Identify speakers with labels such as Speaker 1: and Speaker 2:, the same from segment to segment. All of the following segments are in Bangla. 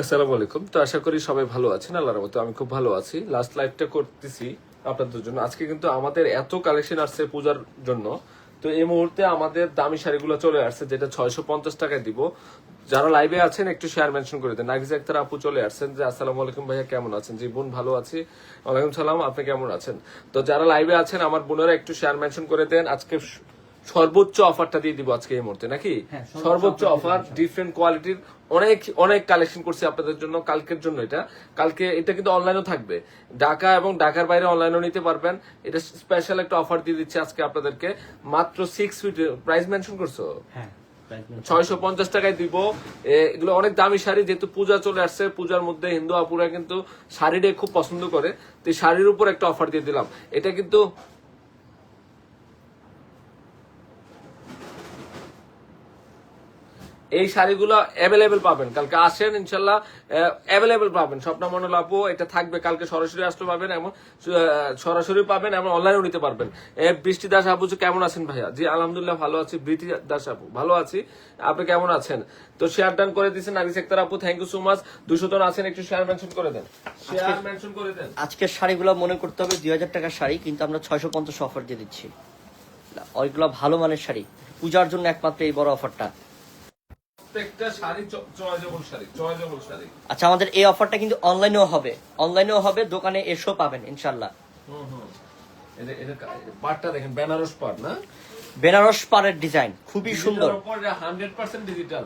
Speaker 1: আসসালামু আলাইকুম। তো আশা করি সবাই ভালো আছেন, আল্লাহর মতো আমি খুব ভালো আছি। লাস্ট লাইভটা করতেছি আপনাদের জন্য। আজকে কিন্তু আমাদের এত কালেকশন আসছে পূজার জন্য। তো এই মুহূর্তে আমাদের দামি শাড়িগুলো চলে আসছে, যেটা ছয়শো পঞ্চাশ টাকায় দিব। যারা লাইভে আছেন, একটু শেয়ার মেনশন করে দেন। নাগিজ আক্তার আপু চলে আসছেন যে, আসসালামু আলাইকুম ভাইয়া, কেমন আছেন? জি, বোন ভালো আছি। ওয়ালাইকুম সালাম, আপনি কেমন আছেন? তো যারা লাইভে আছেন, আমার বোনেরা একটু শেয়ার মেনশন করে দেন। আজকে সর্বোচ্চ অফারটা দিয়ে দিব আজকে এই মুহূর্তে নাকি?
Speaker 2: হ্যাঁ, সর্বোচ্চ
Speaker 1: অফার ডিফারেন্ট কোয়ালিটির অনেক অনেক কালেকশন করছি আপনাদের জন্য কালকের জন্য এটা। কালকে এটা কিন্তু অনলাইনেও থাকবে। ঢাকা এবং ঢাকার বাইরে অনলাইনেও নিতে পারবেন। এটা স্পেশাল একটা অফার দিয়ে দিচ্ছে আজকে আপনাদেরকে। মাত্র সিক্স ফিট প্রাইস মেনশন করছ?
Speaker 2: হ্যাঁ
Speaker 1: ছয়শো পঞ্চাশ টাকায় দিব। এগুলো অনেক দামি শাড়ি যেহেতু পূজা চলে আসছে পূজার মধ্যে হিন্দু আপুরা কিন্তু শাড়িটা খুব পছন্দ করে। তো শাড়ির উপর একটা অফার দিয়ে দিলাম। এটা কিন্তু এই শাড়িগুলো অ্যাভেলেবেল পাবেন। কালকে আসেন ইনশাল্লাহ অ্যাভেলেবেল পাবেন। স্বপ্ন মন্ডল আপু এটা থাকবে কালকে সরাসরি আসতে পাবেন এমন সরাসরি পাবেন এমন অনলাইনেও নিতে পারবেন। বৃষ্টি দাস আপু কেমন আছেন ভাইয়া? জি আলহামদুলিল্লাহ ভালো আছি। বৃষ্টি দাস আপু ভালো আছি। আপনি কেমন আছেন? তো শেয়ার ডান করে দিচ্ছেন নাগিস আক্তার আপু থ্যাংক ইউ সো মাচ দুশো জন আছেন একটু শেয়ার মেনশন করে দেন। শেয়ার মেনশন করে দেন।
Speaker 2: আজকের শাড়িগুলো মনে করতে হবে দুই হাজার টাকার শাড়ি কিন্তু আমরা ছয়শো পঞ্চাশ অফার দিয়ে দিচ্ছি। ওইগুলো ভালো মানের শাড়ি। পূজার জন্য একমাত্র এই বড় অফারটা
Speaker 1: প্রত্যেকটা শাড়ি চয়েজেবল শাড়ি চয়েজেবল শাড়ি।
Speaker 2: আচ্ছা আমাদের এই অফারটা কিন্তু অনলাইনেও হবে। অনলাইনেও হবে দোকানে এসেও পাবেন ইনশাল্লাহ
Speaker 1: হুম হুম। এটা এটা পাটটা দেখেন বেনারস পাট না?
Speaker 2: বেনারস পাড়ের ডিজাইন খুবই সুন্দর।
Speaker 1: হান্ড্রেড পার্সেন্ট ডিজিটাল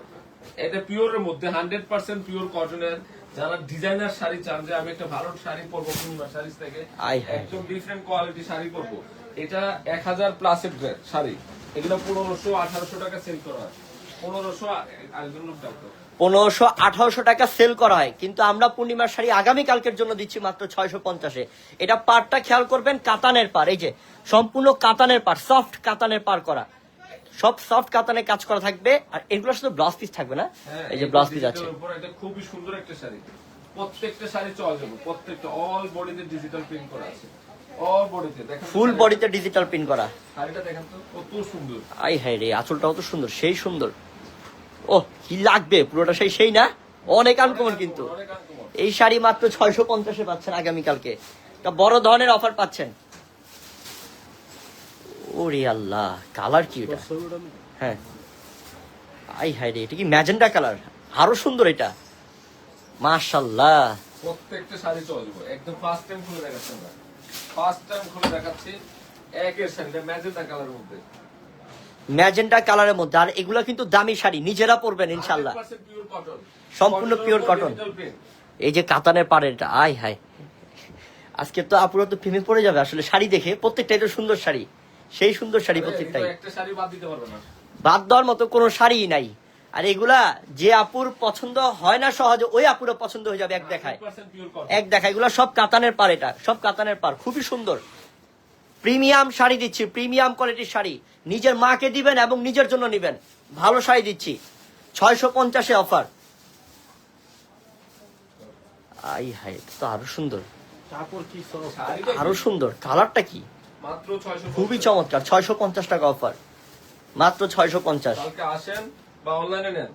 Speaker 1: এটা পিওরের মধ্যে হান্ড্রেড পার্সেন্ট পিওর কটনের যারা ডিজাইনার শাড়ি চান যে আমি একটা ভালো শাড়ি পরবো পূর্ণিমা শাড়ি থেকে। একদম ডিফারেন্ট কোয়ালিটি শাড়ি পরবো। এটা এক হাজার প্লাসের শাড়ি। এগুলো পনেরোশো আঠারোশো টাকা সেল করা হয়। পনেরোশো
Speaker 2: আঠারোশো টাকা সেল করা হয়। কিন্তু আমরা পূর্ণিমার শাড়ি আগামী কালকের জন্য দিচ্ছি মাত্র ছয়শো পঞ্চাশে। এটা পাড়টা খেয়াল করবেন কাতানের পার এই যে সম্পূর্ণ কাতানের পার সফট কাতানের পার করা। সব সফট কাতানের কাজ করা থাকবে। আর এগুলো শুধু ব্লাউজ পিস থাকবে না?
Speaker 1: হ্যাঁ,
Speaker 2: এই যে ব্লাউজ পিস আছে।
Speaker 1: খুবই সুন্দর একটা শাড়ি। প্রত্যেকটা শাড়ি চল যাব। প্রত্যেকটা অল বডিতে ডিজিটাল প্রিন্ট করা আছে।
Speaker 2: ফুল বডিতে ডিজিটাল প্রিন্ট করা।
Speaker 1: শাড়িটা দেখেন তো কত সুন্দর।
Speaker 2: আই হাই রে আঁচলটাও তো সুন্দর সেই সুন্দর। ও কি লাগবে? পুরোটা সেই সেই না? অনেক আনকমন কিন্তু। এই শাড়ি মাত্র ছয়শো পঞ্চাশে পাচ্ছেন আগামীকালকে। একটা বড় ধরনের অফার পাচ্ছেন। ওরে আল্লাহ কালার কি এটা? হ্যাঁ। আই হাই রে এটা কি ম্যাজেন্ডা কালার আরও সুন্দর এটা। মাশাল্লাহ
Speaker 1: প্রত্যেকটা শাড়ি চল যাব একদম ফার্স্ট টাইম খুলে দেখাচ্ছি ফার্স্ট টাইম খুলে দেখাচ্ছি একের শাড়িটা কালারের মধ্যে।
Speaker 2: ম্যাজেন্ডা কালারের মধ্যে। আর এগুলো কিন্তু দামি শাড়ি নিজেরা পরবেন ইনশাল্লাহ
Speaker 1: 100% pure cotton।
Speaker 2: সম্পূর্ণ
Speaker 1: পিওর print।
Speaker 2: এই যে কাতানের পাড়ের এটা আই হাই আজকে তো আপুরা তো প্রেমে পড়ে যাবে আসলে শাড়ি দেখে প্রত্যেকটাই তো সুন্দর শাড়ি। সেই সুন্দর শাড়ি প্রত্যেকটাই।
Speaker 1: বাদ
Speaker 2: দেওয়ার মতো কোনো শাড়িই নাই। আর এগুলা যে আপুর পছন্দ হয় না সহজে ওই আপুরও পছন্দ হয়ে যাবে এক দেখায়।
Speaker 1: 100% pure cotton।
Speaker 2: এক দেখায় এগুলা সব কাতানের পার এটা সব কাতানের পার খুবই সুন্দর। প্রিমিয়াম শাড়ি দিচ্ছি প্রিমিয়াম কোয়ালিটির শাড়ি। নিজের মাকে দিবেন এবং নিজের জন্য নিবেন। ভালো শাড়ি দিচ্ছি। ছয়শো পঞ্চাশে অফার। আই হাই তো আরও সুন্দর। আরও সুন্দর। কালারটা কি?
Speaker 1: মাত্র 650
Speaker 2: খুবই চমৎকার। ছয়শো পঞ্চাশ টাকা অফার। মাত্র ছয়শো পঞ্চাশ।
Speaker 1: আসেন বা অনলাইনে নেন।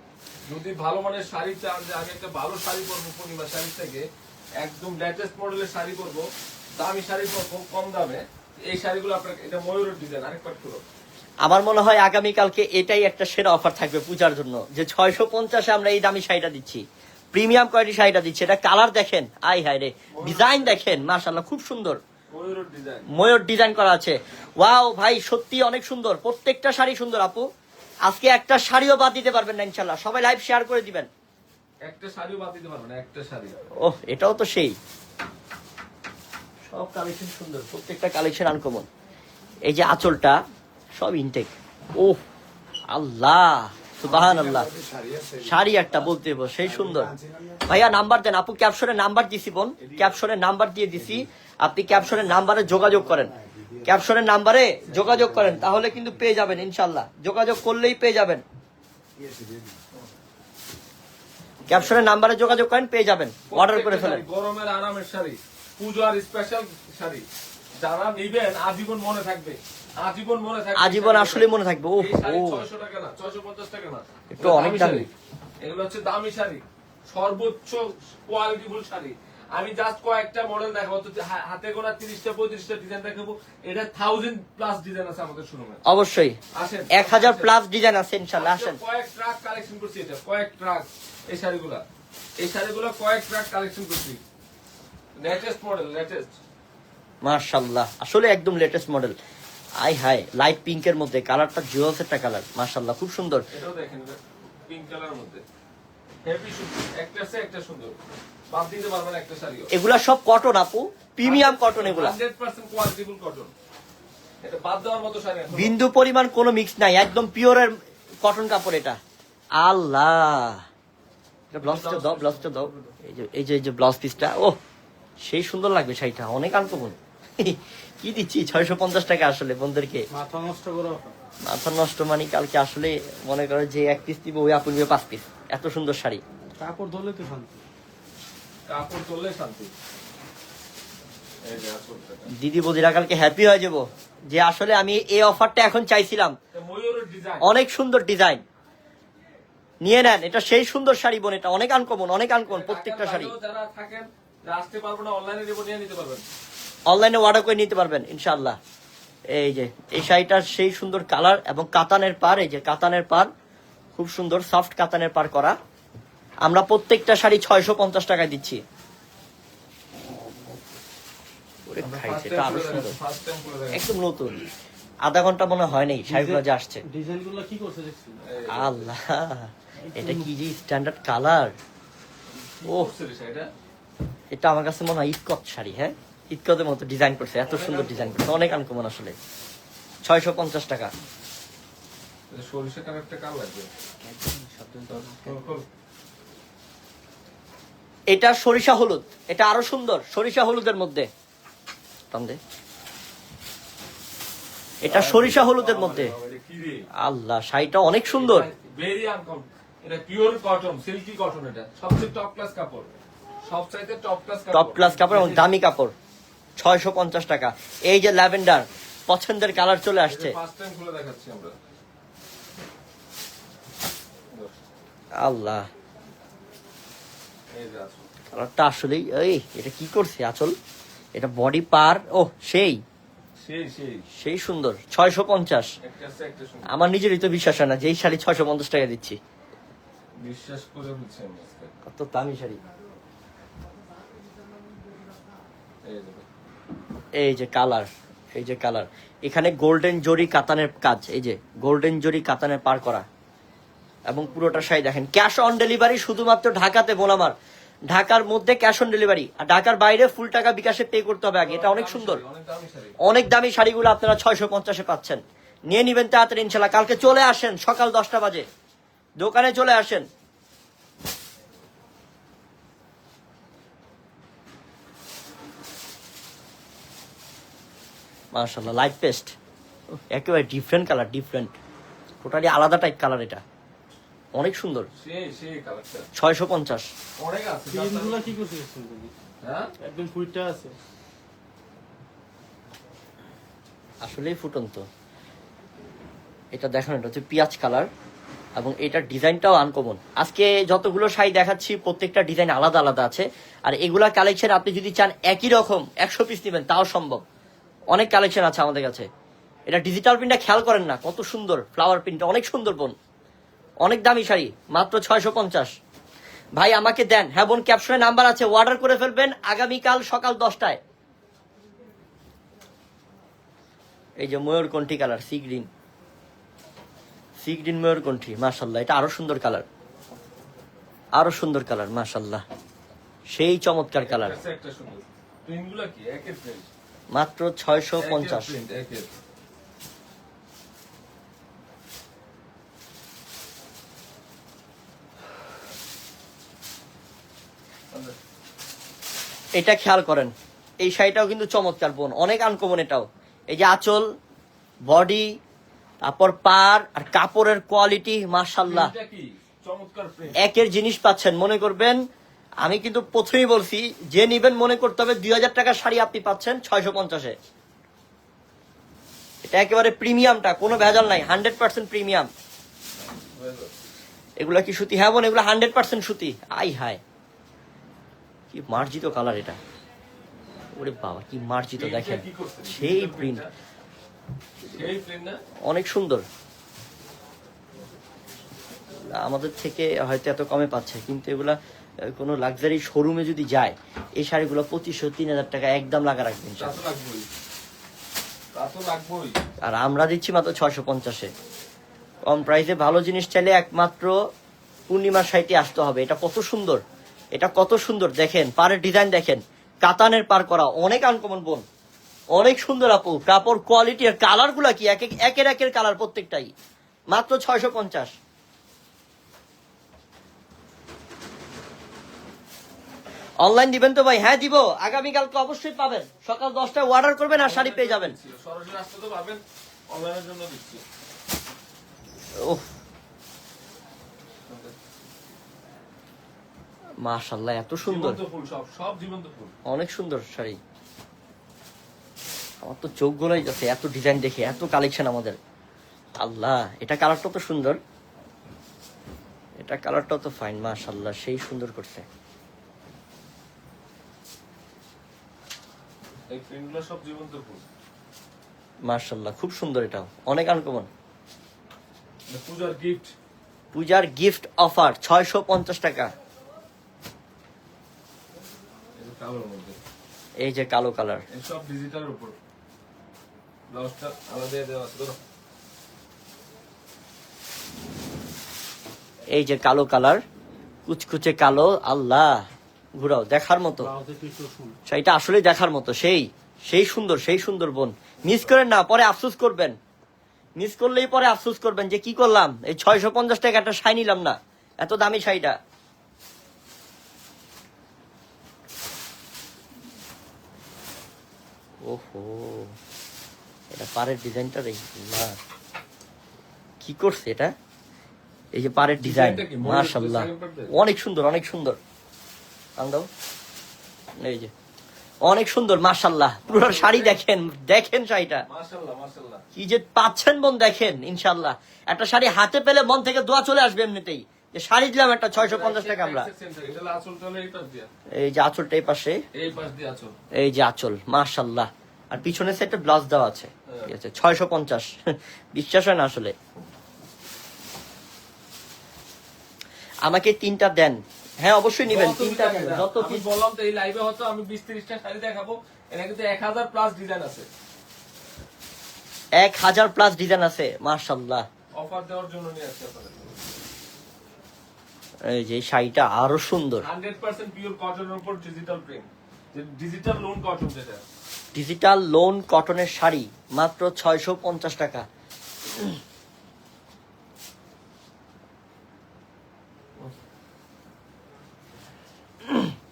Speaker 1: যদি ভালো মানের শাড়ি চান যে আমি একটা ভালো শাড়ি পরবো পূর্ণিমা শাড়ি থেকে একদম লেটেস্ট মডেলের শাড়ি পরবো দামি শাড়ি পরবো কম দামে এই শাড়িগুলো আপনার এটা ময়ূরের ডিজাইন আরেক পাট করো
Speaker 2: আমার মনে হয় আগামীকালকে এটাই একটা সেরা অফার থাকবে পূজার জন্য। যে ছয়শো পঞ্চাশে আমরা এই দামি শাড়িটা দিচ্ছি। প্রিমিয়াম কোয়ালিটি শাড়িটা দিচ্ছি। এটা কালার দেখেন আই হাই রে। ডিজাইন দেখেন মাশাল্লাহ খুব সুন্দর। ময়ূর ডিজাইন করা আছে। ওয়াও ভাই সত্যি অনেক সুন্দর। প্রত্যেকটা শাড়ি সুন্দর আপু। আজকে একটা শাড়িও বাদ দিতে পারবেন না ইনশাল্লাহ সবাই লাইভ শেয়ার করে দিবেন।
Speaker 1: একটা শাড়িও বাদ দিতে পারবে না একটা শাড়ি।
Speaker 2: ওহ এটাও তো সেই। সব কালেকশন সুন্দর, প্রত্যেকটা কালেকশন আনকমন এই যে আঁচলটা, সব ইনটেক ওহ, আল্লাহ সুবাহান আল্লাহ শাড়ি একটা বলতে সেই সুন্দর। ভাইয়া নাম্বার দেন। আপু ক্যাপশনে নাম্বার দিছি বোন। ক্যাপশনে নাম্বার দিয়ে দিছি। আপনি ক্যাপশনের নাম্বারে যোগাযোগ করেন। ক্যাপশনের নাম্বারে যোগাযোগ করেন। তাহলে কিন্তু পেয়ে যাবেন ইনশাল্লাহ যোগাযোগ করলেই পেয়ে যাবেন। ক্যাপশনের নাম্বারে যোগাযোগ করেন, পেয়ে যাবেন। অর্ডার করে ফেলেন।
Speaker 1: গরমের আরামের শাড়ি। পূজার স্পেশাল শাড়ি। যারা নেবেন আজীবন মনে থাকবে। আজীবন মনে থাকবে
Speaker 2: আজীবন আসলে মনে থাকবে। ও ও
Speaker 1: 600 টাকা না 650 টাকা না।
Speaker 2: একটু অনেক দামি।
Speaker 1: শাড়ি। এগুলো হচ্ছে দামি শাড়ি। সর্বোচ্চ কোয়ালিটিফুল শাড়ি। আমি জাস্ট কয়েকটা মডেল দেখাবো। তো হাতে গোনা তিরিশটা পঁয়ত্রিশটা ডিজাইন দেখাবো। এটা থাউজেন্ড প্লাস ডিজাইন আছে আমাদের শোরুমে
Speaker 2: অবশ্যই।
Speaker 1: আসেন।
Speaker 2: এক হাজার। প্লাস ডিজাইন আছে ইনশাল্লাহ। আসেন।
Speaker 1: কয়েক ট্রাক কালেকশন করছি এটা। কয়েক ট্রাক এই শাড়িগুলা। এই শাড়িগুলো কয়েক ট্রাক কালেকশন করছি। লেটেস্ট মডেল লেটেস্ট
Speaker 2: মার্শাল্লাহ আসলে একদম লেটেস্ট মডেল আই হাই লাইট পিঙ্কের মধ্যে কালারটা জুয়েলস একটা কালার মার্শাল্লাহ খুব সুন্দর।
Speaker 1: এটাও দেখেন পিঙ্ক কালার মধ্যে। হেভি সুন্দর একটা আছে একটা সুন্দর। বাদ দিতে পারবেন একটা শাড়িও।
Speaker 2: এগুলা সব কটন আপু। প্রিমিয়াম কটন এগুলা।
Speaker 1: হান্ড্রেড পার্সেন্ট কোয়ালিটিফুল কটন এটা বাদ দেওয়ার মতো শাড়ি
Speaker 2: বিন্দু পরিমাণ কোনো মিক্স নাই একদম পিওরের কটন কাপড় এটা। আল্লাহ। এটা ব্লাউজটা দাও ব্লাউজটা দাও। এই যে এই যে এই যে ব্লাউজ পিসটা ও সেই সুন্দর লাগবে শাড়িটা অনেক আনকমন। কি দিচ্ছি ছয়শো পঞ্চাশ টাকা আসলে বন্ধুদেরকে।
Speaker 3: মাথা নষ্ট করো।
Speaker 2: মাথা নষ্ট মানে কালকে আসলে মনে করো যে এক পিস দিব ওই আপন পাঁচ পিস এত সুন্দর শাড়ি।
Speaker 3: কাপড় ধরলে তো শান্তি।
Speaker 1: কাপড় চললে শান্তি। এই যে আসলটা
Speaker 2: দিদি বদিরা কালকে হ্যাপি হয়ে যাব। যে আসলে আমি এই অফারটা এখন চাইছিলাম।
Speaker 1: এটা ময়ূরের ডিজাইন
Speaker 2: অনেক সুন্দর ডিজাইন নিয়ে নেন এটা সেই সুন্দর শাড়ি বোন এটা অনেক আনকমন অনেক আনকমন প্রত্যেকটা শাড়ি।
Speaker 1: যারা থাকেন আসতে পারব না অনলাইনে নেব নিয়ে নিতে পারবেন।
Speaker 2: অনলাইনে অর্ডার করে নিতে পারবেন ইনশাআল্লাহ। এই যে এই শাড়িটার সেই সুন্দর কালার এবং কাতানের পার এই যে কাতানের পার খুব সুন্দর সফট কাতানের পার করা। আমরা প্রত্যেকটা শাড়ি ছয়শো পঞ্চাশ টাকায় দিচ্ছি। একদম নতুন। আধা ঘণ্টা মনে হয় নাই শাড়িগুলো যে আসছে। আল্লাহ এটা কি যে স্ট্যান্ডার্ড কালার
Speaker 1: ও
Speaker 2: ও
Speaker 1: এটা
Speaker 2: আমার কাছে মনে হয় ইস্কত শাড়ি হ্যাঁ? ইস্কতের মতো ডিজাইন করছে এত সুন্দর ডিজাইন করছে অনেক আনকমন আসলে। ছয়শো পঞ্চাশ টাকা।
Speaker 1: এটা সরিষা কালারটা কার লাগবে। খোল, খোল।
Speaker 2: এটা সরিষা হলুদ এটা আরও সুন্দর সরিষা হলুদের মধ্যে। এটা সরিষা হলুদের মধ্যে? আল্লাহ শাড়িটা অনেক সুন্দর।
Speaker 1: ভেরি আনকম এটা পিওর কটন সিল্কি কটন এটা সবচেয়ে টপ ক্লাস কাপড়। টপ ক্লাস কাপড়।
Speaker 2: টপ ক্লাস কাপড় এবং দামি কাপড়। ছয়শো পঞ্চাশ টাকা। এই যে ল্যাভেন্ডার পছন্দের কালার চলে আসছে। আল্লাহ। কালারটা আসলেই এই এটা কি করছে আচল? এটা বডি পার ও সেই।
Speaker 1: সেই
Speaker 2: সুন্দর ছয়শো পঞ্চাশ। আমার নিজেরই তো বিশ্বাস হয় না যে এই শাড়ি ছয়শো পঞ্চাশ টাকা দিচ্ছি।
Speaker 1: বিশ্বাস করে
Speaker 2: কত দামি শাড়ি।
Speaker 1: এই যে
Speaker 2: কালার এই যে কালার। এখানে গোল্ডেন জরি কাতানের কাজ এই যে গোল্ডেন জরি কাতানের পার করা। এবং পুরোটা শাড়ি দেখেন ক্যাশ অন ডেলিভারি শুধুমাত্র ঢাকাতে বোলামার ঢাকার মধ্যে ক্যাশ অন ডেলিভারি। আর ঢাকার বাইরে ফুল টাকা বিকাশে পে করতে হবে আগে এটা অনেক সুন্দর।
Speaker 1: অনেক দামি
Speaker 2: অনেক দামি শাড়িগুলো আপনারা ছয়শো পঞ্চাশে পাচ্ছেন। নিয়ে নিবেন তাড়াতাড়ি ইনশাল্লাহ। কালকে চলে আসেন সকাল দশটা বাজে। দোকানে চলে আসেন। মাশাল্লাহ লাইট পেস্ট একেবারে ডিফারেন্ট কালার ডিফারেন্ট টোটালি আলাদা টাইপ কালার এটা। অনেক সুন্দর। ছয়শো পঞ্চাশ।
Speaker 1: হ্যাঁ?
Speaker 3: একদম ফুইটটা আছে।
Speaker 2: আসলেই ফুটন্ত। এটা দেখেন এটা হচ্ছে পেঁয়াজ কালার এবং এটার ডিজাইনটাও আনকমন আজকে যতগুলো শাড়ি দেখাচ্ছি প্রত্যেকটা ডিজাইন আলাদা আলাদা আছে। আর এগুলা কালেকশন আপনি যদি চান একই রকম একশো পিস নেবেন তাও সম্ভব। অনেক কালেকশন আছে আমাদের কাছে। এটা ডিজিটাল প্রিন্টটা খেয়াল করেন না, কত সুন্দর ফ্লাওয়ার প্রিন্টটা অনেক সুন্দর বোন। অনেক দামি শাড়ি, মাত্র ছয়শো পঞ্চাশ। ভাই, আমাকে দেন। হ্যাঁ বোন ক্যাপশনে নাম্বার আছে অর্ডার করে ফেলবেন আগামীকাল সকাল দশটায়। এই যে ময়ূরকণ্ঠী colour sea green sea green ময়ূরকণ্ঠী মাশাল্লাহ এটা আরও সুন্দর কালার আরও সুন্দর কালার মাশাল্লাহ সেই চমৎকার কালার মাত্র ছয়শো পঞ্চাশ। এটা খেয়াল করেন এই শাড়িটাও কিন্তু চমৎকার বোন অনেক আনকমন এটাও। এই যে আঁচল বডি তারপর পার আর কাপড়ের কোয়ালিটি
Speaker 1: প্রিন্ট।
Speaker 2: একের জিনিস পাচ্ছেন মনে করবেন আমি কিন্তু প্রথমেই বলছি যে নিবেন মনে করতে হবে দুই হাজার টাকার শাড়ি আপনি পাচ্ছেন ছয়শো পঞ্চাশে। এটা একেবারে প্রিমিয়ামটা কোনো ভেজাল নাই হান্ড্রেড পার্সেন্ট প্রিমিয়াম। এগুলা কি সুতি? হ্যাঁ বোন এগুলো হান্ড্রেড পার্সেন্ট সুতি। আই হায় কি মার্জিত কালার এটা। ওরে বাবা কি মার্জিত দেখেন। সেই প্রিন্ট অনেক সুন্দর। আমাদের থেকে হয়তো এত কমে পাচ্ছে কিন্তু এগুলা কোনো লাক্সারি শোরুমে যদি যায় এই শাড়িগুলো পঁচিশশো তিন হাজার টাকা একদম লাগা রাখবেন আর আমরা দিচ্ছি মাত্র ছয়শো পঞ্চাশে। কম প্রাইসে ভালো জিনিস চাইলে একমাত্র পূর্ণিমার সাইটে আসতে হবে। এটা কত সুন্দর। এটা কত সুন্দর। দেখেন পাড়ের ডিজাইন দেখেন। কাতানের পার করা অনেক আনকমন বোন। অনেক সুন্দর আপু। কাপড় কোয়ালিটি আর কালারগুলা কি? এক এক- একের একের কালার প্রত্যেকটাই। মাত্র ছয়শো পঞ্চাশ। অনলাইন দিবেন তো ভাই? হ্যাঁ দিব। আগামীকালকে অবশ্যই পাবেন। সকাল দশটায় অর্ডার করবেন আর শাড়ি পেয়ে যাবেন।
Speaker 1: সরাসরি আসতে তো পারবেন অনলাইনের জন্য দিচ্ছি
Speaker 2: ওহ। মাশাল্লাহ এত সুন্দর।
Speaker 1: সব সব জীবন্ত ফুল।
Speaker 2: অনেক সুন্দর শাড়ি। আমার তো চোখ গোলাই যাচ্ছে এত ডিজাইন দেখে এত কালেকশন আমাদের। আল্লাহ এটা কালারটা তো সুন্দর। এটা কালারটা তো ফাইন মাশাল্লাহ সেই সুন্দর করছে।
Speaker 1: এই প্রিন্টগুলো সব জীবন্ত ফুল।
Speaker 2: খুব সুন্দর এটাও। অনেক আনকমন
Speaker 1: পূজার গিফট
Speaker 2: পূজার গিফট অফার ছয়শো পঞ্চাশ টাকা।
Speaker 1: এই
Speaker 2: যে কালো কালার
Speaker 1: সব ডিজিটালের উপর। ব্লাউজটা আলাদা দেওয়া আছে
Speaker 2: এই যে কালো কালার কুচকুচে কালো আল্লাহ। ঘুরাও দেখার মতো।
Speaker 3: ব্লাউজে পিছু
Speaker 2: আসলে দেখার মতো সেই সেই সুন্দর সেই সুন্দর বোন। মিস করেন না পরে আফসোস করবেন। মিস করলেই পরে আফসোস করবেন যে কি করলাম? এই ছয়শো পঞ্চাশ টাকা একটা শাড়ি নিলাম না এত দামি শাড়িটা। ওহো এটা পাড়ের ডিজাইনটা দেখি। না কি করছে এটা? এই যে পাড়ের ডিজাইন
Speaker 1: ডিজাইনটা
Speaker 2: মাশাল্লাহ? অনেক সুন্দর অনেক সুন্দর। আন্দাও এই যে। অনেক সুন্দর মাশাল্লাহ পুরো শাড়ি দেখেন দেখেন শাড়িটা। কি যে পাচ্ছেন বোন দেখেন ইনশাল্লাহ একটা শাড়ি হাতে পেলে মন থেকে দোয়া চলে আসবে এমনিতেই। যে শাড়ি দিলাম একটা ছয়শো পঞ্চাশ টাকা আমরা।
Speaker 1: এই
Speaker 2: যে আঁচলটা এই পাশে।
Speaker 1: এই
Speaker 2: যে আঁচল মাশাল্লাহ আর পিছনের সাইডে ব্লাউজ দেওয়া আছে। ঠিক আছে ছয়শো পঞ্চাশ। বিশ্বাস হয় না আসলে। আমাকে তিনটা দেন। হ্যাঁ অবশ্যই নিবেন তিনটা যত পিস
Speaker 1: বললাম তো এই লাইভে হয়তো আমি বিশ ত্রিশটা শাড়ি দেখাবো। এটা কিন্তু এক হাজার প্লাস ডিজাইন আছে।
Speaker 2: এক হাজার প্লাস ডিজাইন আছে মাশাল্লাহ
Speaker 1: অফার দেওয়ার জন্য নিয়ে আসছি আপনাদের।
Speaker 2: এই যে শাড়িটা আরও সুন্দর।
Speaker 1: হান্ড্রেড পার্সেন্ট পিওর কটনের উপর digital print digital lawn cotton যেটা।
Speaker 2: ডিজিটাল লোন কটনের শাড়ি মাত্র ছয়শো পঞ্চাশ টাকা।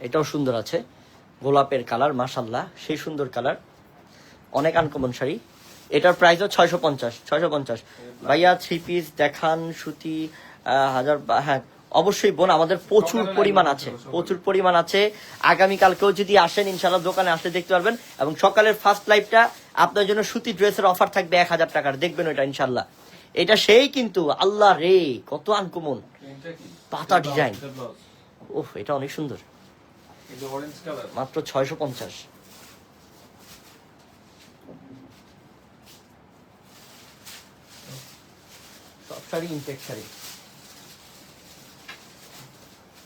Speaker 2: এটাও সুন্দর আছে। গোলাপের কালার মাসাল্লাহ সেই সুন্দর কালার। অনেক আনকমন শাড়ি। এটার প্রাইসও ছয়শো পঞ্চাশ ছয়শো পঞ্চাশ। ভাইয়া থ্রি পিস দেখান সুতি হাজার হ্যাঁ অবশ্যই বোন আমাদের প্রচুর পরিমাণ আছে প্রচুর পরিমাণ আছে। আগামীকালকেও যদি আসেন ইনশাল্লাহ দোকানে আসলে দেখতে পারবেন। এবং সকালের ফার্স্ট লাইভটা আপনার জন্য সুতি ড্রেসের অফার থাকবে এক হাজার টাকার। দেখবেন ওইটা ইনশাল্লাহ এটা সেই কিন্তু আল্লাহ রে কত আনকমন পাতা ডিজাইন। ওহ এটা অনেক সুন্দর। মাত্র ছয়শো পঞ্চাশ। সব শাড়ি ইনটেক শাড়ি?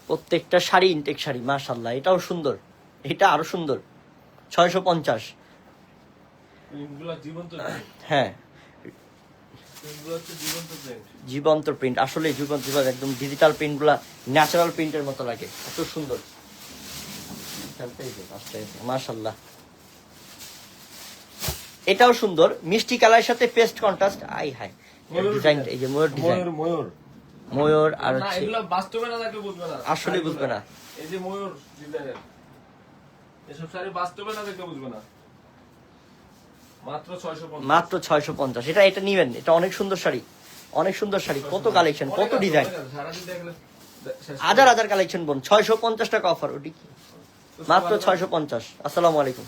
Speaker 2: প্রত্যেকটা শাড়ি ইনটেক শাড়ি মাশাল্লাহ এটাও সুন্দর। এটা আরও সুন্দর। ছয়শো পঞ্চাশ।
Speaker 1: জীবন্ত
Speaker 2: হ্যাঁ।
Speaker 1: জীবন্ত প্রিন্ট
Speaker 2: আসলে জীবন্ত জীবন্ত একদম ডিজিটাল প্রিন্টগুলা ন্যাচারাল প্রিন্টের মতো লাগে এত সুন্দর। মাশাল্লাহ এটাও সুন্দর মিষ্টি কালারের সাথে পেস্ট কন্ট্রাস্ট আই হাই ডিজাইন এই যে ময়ূর ডিজাইন
Speaker 1: ময়ূর ময়ূর।
Speaker 2: আর হচ্ছে
Speaker 1: এগুলো বাস্তবে না দেখলে বুঝবে না।
Speaker 2: আসলে বুঝবে না।
Speaker 1: এই যে ময়ূর ডিজাইনের এসব শাড়ি বাস্তবে না দেখলে বুঝবে না। মাত্র ছয়শো
Speaker 2: পঞ্চাশ। এটা এটা নিবেন এটা অনেক সুন্দর শাড়ি। অনেক সুন্দর শাড়ি কত কালেকশন কত ডিজাইন হাজার হাজার কালেকশন বোন ছয়শো পঞ্চাশ টাকা অফার ওটি কি? মাত্র ছয়শো পঞ্চাশ। আসসালামু আলাইকুম।